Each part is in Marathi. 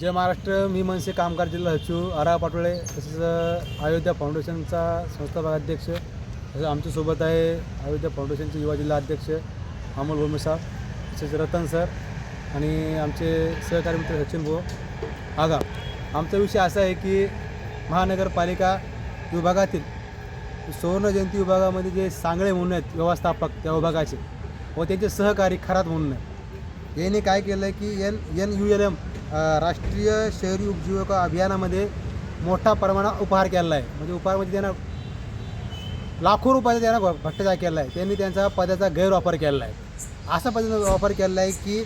जय महाराष्ट्र मी मनसे कामगार जिल्हा सचिव आरा पाटोळे तसेच अयोध्या फाउंडेशनचा संस्थापक अध्यक्ष तसेच आमच्यासोबत आहे अयोध्या फाउंडेशनचे युवा जिल्हा अध्यक्ष अमोल भोमे साहेब तसेच रतन सर आणि आमचे सहकारी मित्र सचिन भाऊ. आगा आमचा विषय असा आहे की महानगरपालिका विभागातील सुवर्ण जयंती विभागामध्ये जे सांगळे म्हणून आहेत व्यवस्थापक त्या विभागाचे व त्यांचे सहकारी खरात म्हणून आहेत. यांनी काय केलं आहे की N N U L M राष्ट्रीय शहरी उपजीविका अभियानामध्ये मोठा प्रमाणात उपहार केलेला आहे. म्हणजे उपहार म्हणजे त्यांना लाखो रुपयाचा त्यांना भ- भ्रष्टाचार केला आहे. त्यांनी त्यांचा पदाचा गैरवापर केलेला आहे. असा पद्धतीचा वापर केलेला आहे की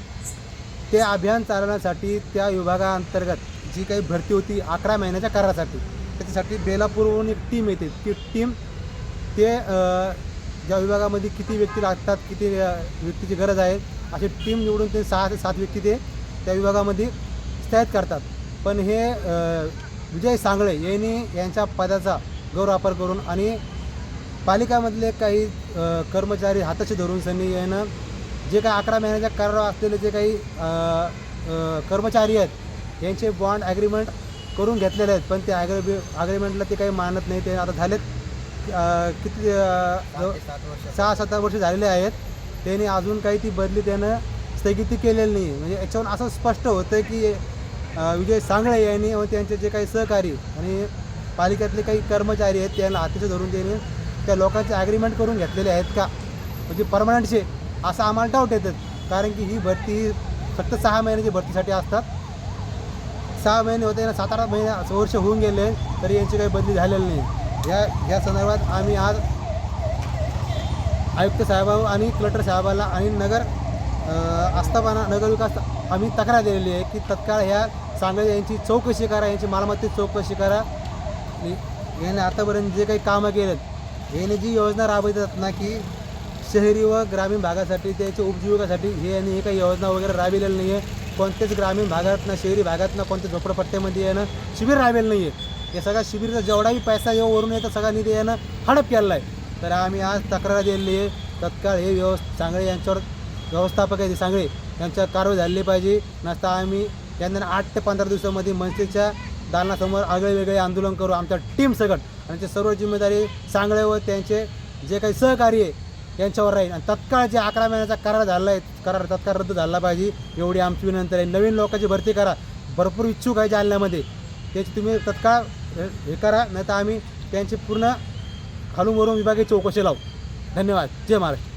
ते अभियान चालवण्यासाठी त्या विभागाअंतर्गत जी काही भरती होती अकरा महिन्याच्या करारासाठी त्याच्यासाठी बेलापूरवरून एक टीम येते. ती टीम ते ज्या विभागामध्ये किती व्यक्ती लागतात किती व्यक्तीची गरज आहे अशी टीम निवडून ते सहा ते सात व्यक्ती ते त्या विभागामध्ये स्थायित करतात. पण हे विजय सांगळे यांनी यांच्या पदाचा गैरवापर करून आणि पालिकामधले काही कर्मचारी हाताशी धरून सनी यानं जे काही अकरा महिन्याच्या करार असलेले जे काही कर्मचारी आहेत यांचे बॉन्ड ॲग्रीमेंट करून घेतलेले आहेत. पण ते ॲग्री ॲग्रीमेंटला ते काही मानत नाही. ते आता झालेत किती सहा सात वर्ष झालेले आहेत. त्यांनी अजून काही ती बदली त्यानं स्थगिती केलेली नाही. म्हणजे याच्यावरून असं स्पष्ट होतं की विजय सांगळे यांनी व त्यांचे जे काही सहकारी आणि पालिकेतले काही कर्मचारी आहेत त्यांना अतिशय धरून त्यांनी त्या लोकांचे ॲग्रीमेंट करून घेतलेले आहेत का? म्हणजे परमनंटचे असं आम्हाला डाऊट येतात कारण की ही भरती ही फक्त सहा महिन्याची भरतीसाठी असतात. सहा महिने होते ना सात आठ महिने वर्ष होऊन गेले तरी यांची काही बदली झालेली नाही. या या संदर्भात आम्ही आज आयुक्त साहेबांना आणि कलेक्टर साहेबाला आणि नगर आस्थापना नगरविकास आम्ही तक्रार दिलेली आहे की तत्काळ ह्या सांगळे यांची चौकशी करा यांची मालमत्तेची चौकशी करा. याने आतापर्यंत जे काही कामं केलेत याने जी योजना राबवितात ना की शहरी व ग्रामीण भागासाठी त्याच्या उपजीविकासाठी हे यांनी हे काही योजना वगैरे राबविलेलं नाही आहे कोणत्याच ग्रामीण भागातनं शहरी भागातनं कोणत्या झोपडपट्ट्यामध्ये येणं शिबिर राबलेलं नाही आहे हे सगळा शिबिरचा जेवढाही पैसा येऊ वरून येतो सगळा निधी यानं हडप केलेला आहे. तर आम्ही आज तक्रार दिलेली आहे तत्काळ हे व्यवस्था चांगले यांच्यावर व्यवस्थापक आहे सांगळे. त्यांच्या कारवाई झाली पाहिजे. नसता आम्ही त्यांना आठ ते पंधरा दिवसामध्ये मनसेच्या दालनासमोर आगळे वेगळे आंदोलन करू. आमच्या टीम सगट आणि ते सर्व जिम्मेदारी सांगळे व त्यांचे जे काही सहकार्य आहे यांच्यावर राहील. आणि तत्काळ जे अकरा महिन्याचा करार झाला आहे करार तत्काळ रद्द झाला पाहिजे. एवढी आमची विनंती आहे. नवीन लोकांची भरती करा. भरपूर इच्छुक आहे जालन्यामध्ये. त्याची तुम्ही तत्काळ हे करा. नाही तर आम्ही त्यांची पूर्ण खालून वरून विभागीय चौकशी लावू. धन्यवाद. जय महाराष्ट्र.